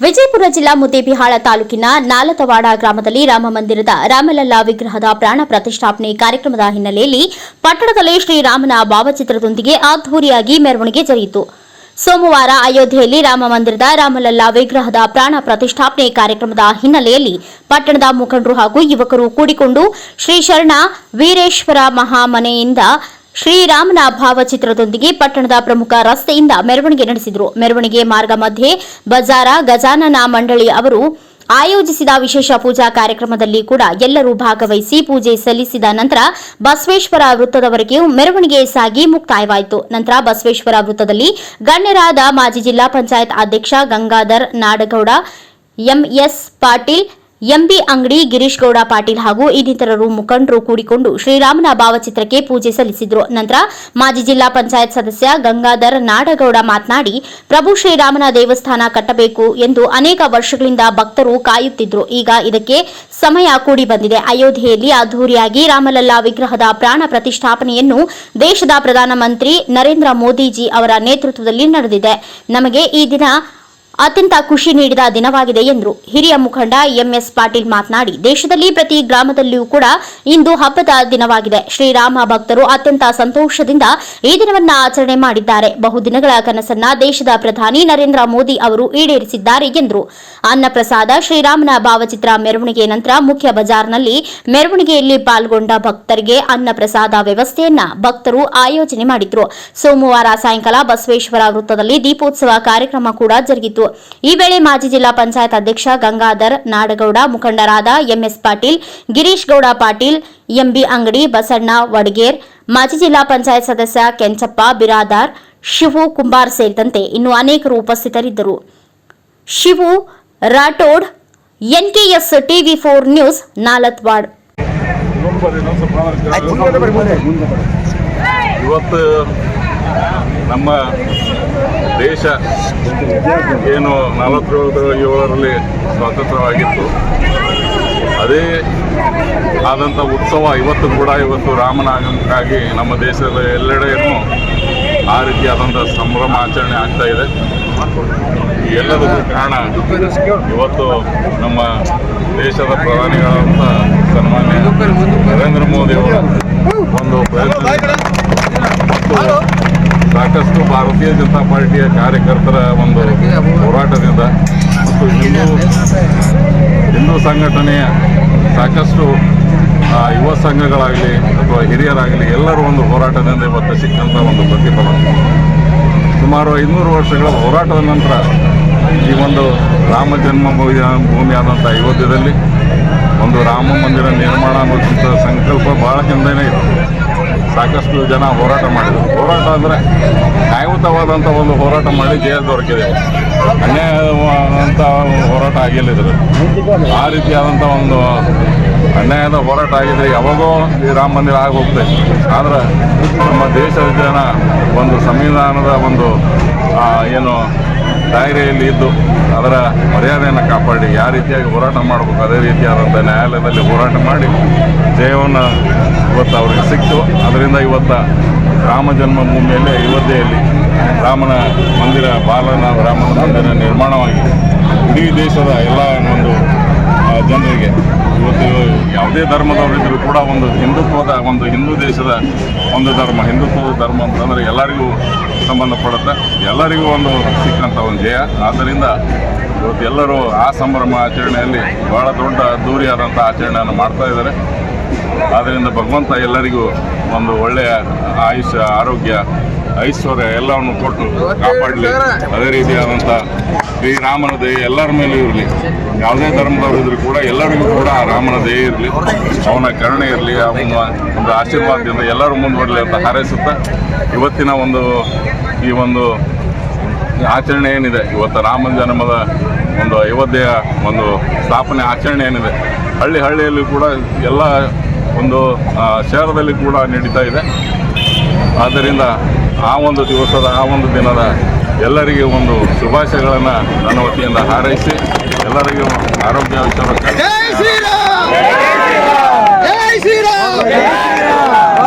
ವಿಜಯಪುರ ಜಿಲ್ಲಾ ಮುದ್ದೇಬಿಹಾಳ ತಾಲೂಕಿನ ನಾಲತವಾಡ ಗ್ರಾಮದಲ್ಲಿ ರಾಮ ಮಂದಿರದ ರಾಮಲಲ್ಲಾ ವಿಗ್ರಹದ ಪ್ರಾಣ ಪ್ರತಿಷ್ಠಾಪನೆ ಕಾರ್ಯಕ್ರಮದ ಹಿನ್ನೆಲೆಯಲ್ಲಿ ಪಟ್ಟಣದಲ್ಲಿ ಶ್ರೀರಾಮನ ಭಾವಚಿತ್ರದೊಂದಿಗೆ ಅದ್ದೂರಿಯಾಗಿ ಮೆರವಣಿಗೆ ಜರುಗಿತು ಸೋಮವಾರ ಅಯೋಧ್ಯೆಯಲ್ಲಿ ರಾಮ ಮಂದಿರದ ರಾಮಲಲ್ಲಾ ವಿಗ್ರಹದ ಪ್ರಾಣ ಪ್ರತಿಷ್ಠಾಪನೆ ಕಾರ್ಯಕ್ರಮದ ಹಿನ್ನೆಲೆಯಲ್ಲಿ ಪಟ್ಟಣದ ಮುಖಂಡರು ಹಾಗೂ ಯುವಕರು ಕೂಡಿಕೊಂಡು ಶ್ರೀ ಶರಣ ವೀರೇಶ್ವರ ಮಹಾಮನೆಯಿಂದ ಶ್ರೀರಾಮನ ಭಾವಚಿತ್ರದೊಂದಿಗೆ ಪಟ್ಟಣದ ಪ್ರಮುಖ ರಸ್ತೆಯಿಂದ ಮೆರವಣಿಗೆ ನಡೆಸಿದರು. ಮೆರವಣಿಗೆ ಮಾರ್ಗ ಮಧ್ಯೆ ಬಜಾರ, ಗಜಾನನ ಮಂಡಳಿ ಅವರು ಆಯೋಜಿಸಿದ ವಿಶೇಷ ಪೂಜಾ ಕಾರ್ಯಕ್ರಮದಲ್ಲಿ ಕೂಡ ಎಲ್ಲರೂ ಭಾಗವಹಿಸಿ ಪೂಜೆ ಸಲ್ಲಿಸಿದ ನಂತರ ಬಸವೇಶ್ವರ ವೃತ್ತದವರೆಗೆ ಮೆರವಣಿಗೆ ಸಾಗಿ ಮುಕ್ತಾಯವಾಯಿತು. ನಂತರ ಬಸವೇಶ್ವರ ವೃತ್ತದಲ್ಲಿ ಗಣ್ಯರಾದ ಮಾಜಿ ಜಿಲ್ಲಾ ಪಂಚಾಯತ್ ಅಧ್ಯಕ್ಷ Gangadhar Nadagouda M S Patil M B Angadi Girish Gowda Patil ಹಾಗೂ ಇನ್ನಿತರರು ಮುಖಂಡರು ಕೂಡಿಕೊಂಡು ಶ್ರೀರಾಮನ ಭಾವಚಿತ್ರಕ್ಕೆ ಪೂಜೆ ಸಲ್ಲಿಸಿದರು. ನಂತರ ಮಾಜಿ ಜಿಲ್ಲಾ ಪಂಚಾಯತ್ ಸದಸ್ಯ ಗಂಗಾಧರ್ ನಾಡಗೌಡ ಮಾತನಾಡಿ, ಪ್ರಭು ಶ್ರೀರಾಮನ ದೇವಸ್ಥಾನ ಕಟ್ಟಬೇಕು ಎಂದು ಅನೇಕ ವರ್ಷಗಳಿಂದ ಭಕ್ತರು ಕಾಯುತ್ತಿದ್ರು. ಈಗ ಇದಕ್ಕೆ ಸಮಯ ಕೂಡಿ ಬಂದಿದೆ. ಅಯೋಧ್ಯೆಯಲ್ಲಿ ಅದ್ದೂರಿಯಾಗಿ ರಾಮಲಲ್ಲಾ ವಿಗ್ರಹದ ಪ್ರಾಣ ಪ್ರತಿಷ್ಠಾಪನೆಯನ್ನು ದೇಶದ ಪ್ರಧಾನಮಂತ್ರಿ ನರೇಂದ್ರ ಮೋದಿಜಿ ಅವರ ನೇತೃತ್ವದಲ್ಲಿ ನಡೆದಿದೆ. ನಮಗೆ ಈ ದಿನ ಅತ್ಯಂತ ಖುಷಿ ನೀಡಿದ ದಿನವಾಗಿದೆ ಎಂದರು. ಹಿರಿಯ ಮುಖಂಡ ಎಂಎಸ್ ಪಾಟೀಲ್ ಮಾತನಾಡಿ, ದೇಶದಲ್ಲಿ ಪ್ರತಿ ಗ್ರಾಮದಲ್ಲಿಯೂ ಕೂಡ ಇಂದು ಹಬ್ಬದ ದಿನವಾಗಿದೆ. ಶ್ರೀರಾಮ ಭಕ್ತರು ಅತ್ಯಂತ ಸಂತೋಷದಿಂದ ಈ ದಿನವನ್ನ ಆಚರಣೆ ಮಾಡಿದ್ದಾರೆ. ಬಹುದಿನಗಳ ಕನಸನ್ನ ದೇಶದ ಪ್ರಧಾನಿ ನರೇಂದ್ರ ಮೋದಿ ಅವರು ಈಡೇರಿಸಿದ್ದಾರೆ ಎಂದರು. ಅನ್ನಪ್ರಸಾದ ಶ್ರೀರಾಮನ ಭಾವಚಿತ್ರ ಮೆರವಣಿಗೆ ನಂತರ ಮುಖ್ಯ ಬಜಾರ್ನಲ್ಲಿ ಮೆರವಣಿಗೆಯಲ್ಲಿ ಪಾಲ್ಗೊಂಡ ಭಕ್ತರಿಗೆ ಅನ್ನಪ್ರಸಾದ ವ್ಯವಸ್ಥೆಯನ್ನ ಭಕ್ತರು ಆಯೋಜನೆ ಮಾಡಿದ್ರು. ಸೋಮವಾರ ಸಾಯಂಕಾಲ ಬಸವೇಶ್ವರ ವೃತ್ತದಲ್ಲಿ ದೀಪೋತ್ಸವ ಕಾರ್ಯಕ್ರಮ ಕೂಡ ಜರುಗಿತು. ಈ ವೇಳೆ ಮಾಜಿ ಜಿಲ್ಲಾ ಪಂಚಾಯತ್ ಅಧ್ಯಕ್ಷ ಗಂಗಾಧರ್ ನಾಡಗೌಡ, ಮುಖಂಡರಾದ ಎಂಎಸ್ ಪಾಟೀಲ್, ಗಿರೀಶ್ ಗೌಡ ಪಾಟೀಲ್, ಎಂಬಿ ಅಂಗಡಿ, ಬಸಣ್ಣ ವಡಗೇರ್, ಮಾಜಿ ಜಿಲ್ಲಾ ಪಂಚಾಯತ್ ಸದಸ್ಯ ಕೆಂಚಪ್ಪ, ಬಿರಾದಾರ್, ಶಿವು ಕುಂಬಾರ್ ಸೇರಿದಂತೆ ಇನ್ನು ಅನೇಕರು ಉಪಸ್ಥಿತರಿದ್ದರು. Shivu Rathod, NKS TV four news, Nalatwad. ಇವತ್ತು ನಮ್ಮ ದೇಶ ಏನು ನಲವತ್ತೇಳು ಏಳರಲ್ಲಿ ಸ್ವಾತಂತ್ರ್ಯವಾಗಿತ್ತು ಅದೇ ಆದಂಥ ಉತ್ಸವ ಇವತ್ತು ಕೂಡ ಇವತ್ತು ರಾಮನ ಆಗಮನಕ್ಕಾಗಿ ನಮ್ಮ ದೇಶದ ಎಲ್ಲೆಡೆಯನ್ನು ಆ ರೀತಿಯಾದಂಥ ಸಂಭ್ರಮ ಆಚರಣೆ ಆಗ್ತಾ ಇದೆ. ಎಲ್ಲದಕ್ಕೂ ಕಾರಣ ಇವತ್ತು ನಮ್ಮ ದೇಶದ ಪ್ರಧಾನಿಗಳಾದಂಥ ಸನ್ಮಾನ್ಯ ನರೇಂದ್ರ ಮೋದಿ ಅವರ ಒಂದು ಪ್ರಯತ್ನ ಸಾಕಷ್ಟು ಭಾರತೀಯ ಜನತಾ ಪಾರ್ಟಿಯ ಕಾರ್ಯಕರ್ತರ ಒಂದು ಹೋರಾಟದಿಂದ ಮತ್ತು ಹಿಂದೂ ಹಿಂದೂ ಸಂಘಟನೆಯ ಸಾಕಷ್ಟು ಯುವ ಸಂಘಗಳಾಗಲಿ ಅಥವಾ ಹಿರಿಯರಾಗಲಿ ಎಲ್ಲರೂ ಒಂದು ಹೋರಾಟದಿಂದ ಇವತ್ತು ಸಿಕ್ಕಂಥ ಒಂದು ಪ್ರತಿಫಲ. ಸುಮಾರು ಐನೂರು ವರ್ಷಗಳ ಹೋರಾಟದ ನಂತರ ಈ ಒಂದು ರಾಮ ಜನ್ಮ ಭೂಮಿ ಆದಂಥ ಅಯೋಧ್ಯೆಯಲ್ಲಿ ಒಂದು ರಾಮ ಮಂದಿರ ನಿರ್ಮಾಣ ಅನ್ನೋದಂಥ ಸಂಕಲ್ಪ ಭಾಳ ಹಿಂದೆನೇ ಇತ್ತು ಸಾಕಷ್ಟು ಜನ ಹೋರಾಟ ಮಾಡಿದರು. ಹೋರಾಟ ಅಂದರೆ ನ್ಯಾಯಯುತವಾದಂಥ ಒಂದು ಹೋರಾಟ ಮಾಡಿ ಜಯ ದೊರಕಿದೆ. ಅನ್ಯಾಯವಾದಂಥ ಹೋರಾಟ ಆಗಿಲ್ಲ ಆ ರೀತಿಯಾದಂಥ ಒಂದು ಅನ್ಯಾಯದ ಹೋರಾಟ ಆಗಿದೆ ಯಾವಾಗೋ ಈ ರಾಮ ಮಂದಿರ ಆಗಿ ಹೋಗ್ತೈತೆ ಆದರೆ ನಮ್ಮ ದೇಶದ ಜನ ಒಂದು ಸಂವಿಧಾನದ ಒಂದು ಏನು ದಾಯರೆಯಲ್ಲಿ ಇದ್ದು ಅದರ ಮರ್ಯಾದೆಯನ್ನು ಕಾಪಾಡಿ, ಯಾವ ರೀತಿಯಾಗಿ ಹೋರಾಟ ಮಾಡಬೇಕು, ಅದೇ ರೀತಿಯಾದಂಥ ನ್ಯಾಯಾಲಯದಲ್ಲಿ ಹೋರಾಟ ಮಾಡಿ ಜಯವನ್ನು ಇವತ್ತು ಅವರಿಗೆ ಸಿಕ್ತು ಅದರಿಂದ ಇವತ್ತು ರಾಮ ಜನ್ಮಭೂಮಿಯಲ್ಲಿ ಅಯೋಧ್ಯೆಯಲ್ಲಿ ರಾಮನ ಮಂದಿರ, ಬಾಲನ ರಾಮನ ಮಂದಿರ ನಿರ್ಮಾಣವಾಗಿ ಇಡೀ ದೇಶದ ಎಲ್ಲ ಒಂದು ಜನರಿಗೆ ಇವತ್ತು ಯಾವುದೇ ಧರ್ಮದವರಿದ್ದರೂ ಕೂಡ ಒಂದು ಹಿಂದುತ್ವದ, ಒಂದು ಹಿಂದೂ ದೇಶದ ಒಂದು ಧರ್ಮ, ಹಿಂದುತ್ವದ ಧರ್ಮ ಅಂತಂದರೆ ಎಲ್ಲರಿಗೂ ಸಂಬಂಧಪಡುತ್ತೆ. ಎಲ್ಲರಿಗೂ ಒಂದು ಸಿಕ್ಕಂಥ ಒಂದು ಜಯ. ಆದ್ದರಿಂದ ಇವತ್ತು ಎಲ್ಲರೂ ಆ ಸಂಭ್ರಮ ಆಚರಣೆಯಲ್ಲಿ ಬಹಳ ದೊಡ್ಡ ಅದ್ದೂರಿಯಾದಂಥ ಆಚರಣೆಯನ್ನು ಮಾಡ್ತಾ ಇದ್ದಾರೆ. ಆದ್ದರಿಂದ ಭಗವಂತ ಎಲ್ಲರಿಗೂ ಒಂದು ಒಳ್ಳೆಯ ಆಯುಷ್ಯ, ಆರೋಗ್ಯ ಐಶ್ವರ್ಯ ಎಲ್ಲವನ್ನು ಕೊಟ್ಟು ಕಾಪಾಡಲಿ. ಅದೇ ರೀತಿಯಾದಂಥ ಶ್ರೀರಾಮನ ದಯ ಎಲ್ಲರ ಮೇಲೂ ಇರಲಿ. ಯಾವುದೇ ಧರ್ಮದವರು ಇದ್ರೂ ಕೂಡ ಎಲ್ಲರಿಗೂ ಕೂಡ ಆ ರಾಮನ ದಯ ಇರಲಿ. ಅವನ ಕರುಣೆ ಇರಲಿ. ಅವನ ಒಂದು ಆಶೀರ್ವಾದದಿಂದ ಎಲ್ಲರೂ ಮುಂದುವರಲಿ ಅಂತ ಹಾರೈಸುತ್ತಾ ಇವತ್ತಿನ ಒಂದು ಈ ಒಂದು ಆಚರಣೆ ಏನಿದೆ? ಇವತ್ತು ರಾಮನ ಜನ್ಮದ ಒಂದು ಅಯೋಧ್ಯೆಯ ಒಂದು ಸ್ಥಾಪನೆ ಆಚರಣೆ ಏನಿದೆ? ಹಳ್ಳಿ ಹಳ್ಳಿಯಲ್ಲಿ ಕೂಡ ಎಲ್ಲ ಒಂದು ಶಹರದಲ್ಲಿ ಕೂಡ ನಡೀತಾ ಇದೆ. ಆದ್ದರಿಂದ ಆ ಒಂದು ದಿವಸದ ಆ ಒಂದು ದಿನದ ಎಲ್ಲರಿಗೆ ಒಂದು ಶುಭಾಶಯಗಳನ್ನು ನನ್ನ ವತಿಯಿಂದ ಹಾರೈಸಿ ಎಲ್ಲರಿಗೂ ಆರೋಗ್ಯ ವಿಚಾರ